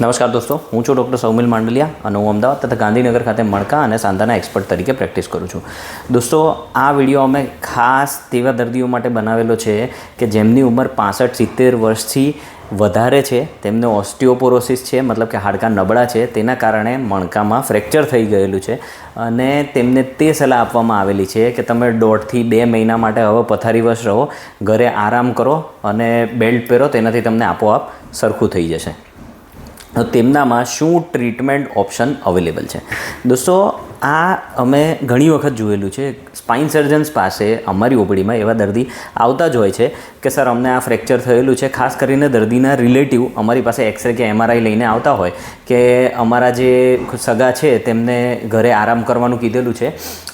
નમસ્કાર દોસ્તો, હું છું ડૉક્ટર સૌમિલ માંડલિયા અને હું અમદાવાદ તથા ગાંધીનગર ખાતે મણકા અને સાંધાના એક્સપર્ટ તરીકે પ્રેક્ટિસ કરું છું. દોસ્તો, આ વીડિયો અમે ખાસ તેવા દર્દીઓ માટે બનાવેલો છે કે જેમની ઉંમર પાસઠ, સિત્તેર વર્ષથી વધારે છે. તેમને ઓસ્ટિયોપોરોસિસ છે, મતલબ કે હાડકાં નબળા છે, તેના કારણે મણકામાં ફ્રેક્ચર થઈ ગયેલું છે. અને તેમને તે સલાહ આપવામાં આવેલી છે કે તમે દોઢથી બે મહિના માટે હવે પથારીવશ રહો, ઘરે આરામ કરો અને બેલ્ટ પહેરો, તેનાથી તમને આપોઆપ સરખું થઈ જશે. તેમનામાં શું ટ્રીટમેન્ટ ઓપ્શન અવેલેબલ છે? દોસ્તો, આ અમે ઘણી વખત જોયેલું છે. સ્પાઇન સર્જન્સ પાસે અમારી ઓપડીમાં એવા દર્દી આવતા જ હોય છે કે, સર, અમને આ ફ્રેક્ચર થયેલું છે. ખાસ કરીને દર્દીના રિલેટિવ અમારી પાસે એક્સરે કે એમઆરઆઈ લઈને આવતા હોય કે, અમારા જે સગા છે તેમને ઘરે આરામ કરવાનું કીધેલું છે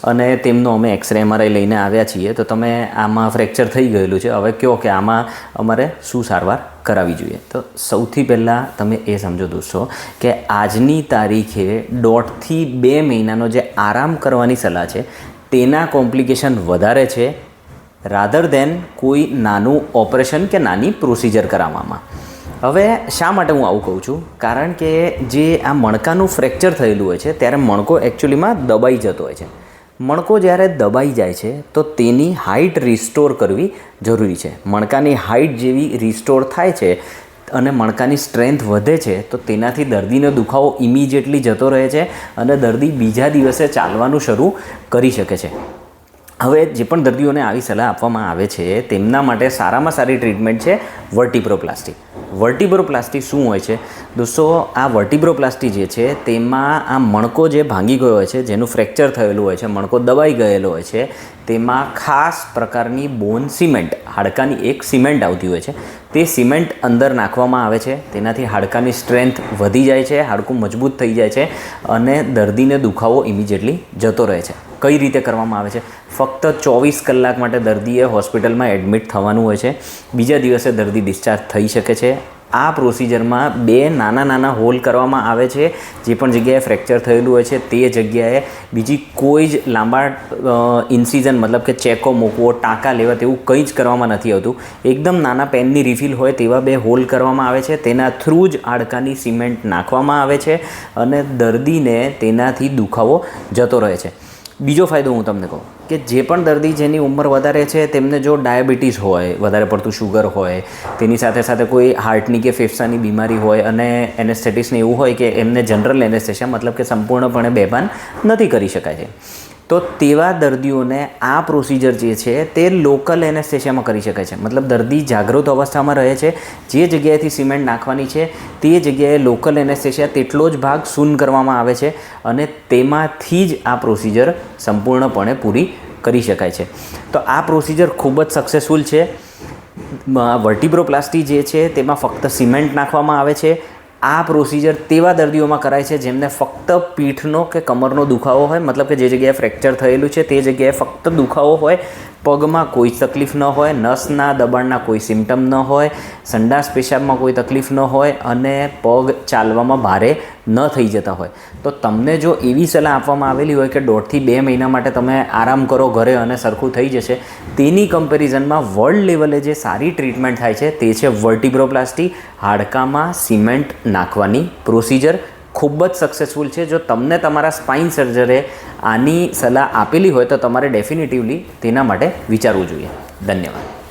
અને તેમનો અમે એક્સરે, એમઆરઆઈ લઈને આવ્યા છીએ. તો તમે આમાં ફ્રેક્ચર થઈ ગયેલું છે. હવે કહો કે આમાં અમારે શું સારવાર કરાવવી જોઈએ. તો સૌથી પહેલાં તમે એ સમજો દોસ્તો કે આજની તારીખે દોઢથી બે મહિનાનો જે આરામ કરવાની સલાહ છે, તેના કોમ્પ્લિકેશન વધારે છે રાધર દેન કોઈ નાનું ઓપરેશન કે નાની પ્રોસિજર કરાવવામાં. હવે શા માટે હું આવું કહું છું? કારણ કે જે આ મણકાનું ફ્રેક્ચર થયેલું હોય છે, ત્યારે મણકો એકચ્યુઅલીમાં દબાઈ જતો હોય છે. મણકો જ્યારે દબાઈ જાય છે, તો તેની હાઇટ રિસ્ટોર કરવી જરૂરી છે. મણકાની હાઇટ જેવી રિસ્ટોર થાય છે અને મણકાની સ્ટ્રેન્થ વધે છે, તો તેનાથી દર્દીનો દુખાવો ઇમિજિએટલી જતો રહે છે અને દર્દી બીજા દિવસે ચાલવાનું શરૂ કરી શકે છે. હવે જે પણ દર્દીઓને આવી સલાહ આપવામાં આવે છે, તેમના માટે સારામાં સારી ટ્રીટમેન્ટ છે વર્ટિબ્રોપ્લાસ્ટી વર્ટિબ્રોપ્લાસ્ટી શું હોય છે? દોસ્તો, આ વર્ટિબ્રોપ્લાસ્ટી જે છે, તેમાં આ મણકો જે ભાંગી ગયો હોય છે, જેનું ફ્રેક્ચર થયેલું હોય છે, મણકો દબાઈ ગયેલો હોય છે, તેમાં ખાસ પ્રકારની બોન સિમેન્ટ, હાડકાની એક સિમેન્ટ આવતી હોય છે, તે સિમેન્ટ અંદર નાખવામાં આવે છે, તેનાથી હાડકાની સ્ટ્રેન્થ વધી જાય છે, હાડકું મજબૂત થઈ જાય છે અને દર્દીને દુખાવો ઇમિજિએટલી જતો રહે છે. કઈ રીતે કરવામાં આવે છે? ફક્ત ચોવીસ કલાક માટે દર્દીએ હોસ્પિટલમાં એડમિટ થવાનું હોય છે. બીજા દિવસે દર્દી ડિસ્ચાર્જ થઈ શકે છે આ પ્રોસિજરમાં બે નાના નાના હોલ કરવામાં આવે છે, જે પણ જગ્યાએ ફ્રેક્ચર થયેલું હોય છે તે જગ્યાએ બીજી કોઈ જ લાંબા ઇન્સિઝન મતલબ કે ચેકો મૂકવો, ટાંકા લેવા તેવું કંઈ જ કરવામાં નથી આવતું. એકદમ નાના પેનની રિફિલ હોય તેવા બે હોલ કરવામાં આવે છે. તેના થ્રુ જ હાડકાની સિમેન્ટ નાખવામાં આવે છે અને દર્દીને તેનાથી દુખાવો જતો રહે છે. બીજો ફાયદો હું તમને કહું કે જે પણ દર્દી જેની ઉંમર વધારે છે, તેમને જો ડાયાબિટીસ હોય, વધારે પડતું શુગર હોય, તેની સાથે સાથે કોઈ હાર્ટની કે ફેફસાની બીમારી હોય અને એનેસ્થેટિસને એવું હોય કે એમને જનરલ એનેસ્થેશિયા મતલબ કે સંપૂર્ણપણે બેભાન નથી કરી શકાય. છે તો તેવા દર્દીઓને આ પ્રોસિજર જે છે તે લોકલ એનેસ્થેશિયામાં કરી શકાય છે. મતલબ દર્દી જાગૃત અવસ્થામાં રહે છે, જે જગ્યાએથી સિમેન્ટ નાખવાની છે, તે જગ્યાએ લોકલ એનેસ્થેશિયા તેટલો જ ભાગ શૂન કરવામાં આવે છે અને તેમાંથી જ આ પ્રોસિજર સંપૂર્ણપણે પૂરી કરી શકાય છે. તો આ પ્રોસિજર ખૂબ જ સક્સેસફુલ છે. વર્ટિબ્રોપ્લાસ્ટી જે છે તેમાં ફક્ત સિમેન્ટ નાખવામાં આવે છે આ પ્રોસિજર તેવા દર્દીઓમાં કરાય છે જેમને ફક્ત પીઠનો કે કમરનો દુખાવો હોય, મતલબ કે જે જગ્યાએ ફ્રેક્ચર થયેલું છે તે જગ્યાએ ફક્ત દુખાવો હોય પગમાં કોઈ તકલીફ ન હોય, નસના, દબાણના કોઈ સિમ્ટમ ન હોય, સંડાસ પેશાબમાં કોઈ તકલીફ ન હોય અને પગ ચાલવામાં ભારે ન થઈ જતા હોય. તો તમને જો એવી સલાહ આપવામાં આવેલી હોય કે દોઢથી બે મહિના માટે તમે આરામ કરો ઘરે અને સરખું થઈ જશે, તેની કમ્પેરિઝનમાં વર્લ્ડ લેવલે જે સારી ટ્રીટમેન્ટ થાય છે, તે છે વર્ટિબ્રોપ્લાસ્ટી, હાડકામાં સિમેન્ટ નાખવાની પ્રોસિજર. ખૂબ જ સક્સેસફુલ છે. જો તમને તમારા સ્પાઇન સર્જરે આની સલાહ આપેલી હોય તો તમારે ડેફિનેટિવલી તેના માટે વિચારવું જોઈએ. ધન્યવાદ.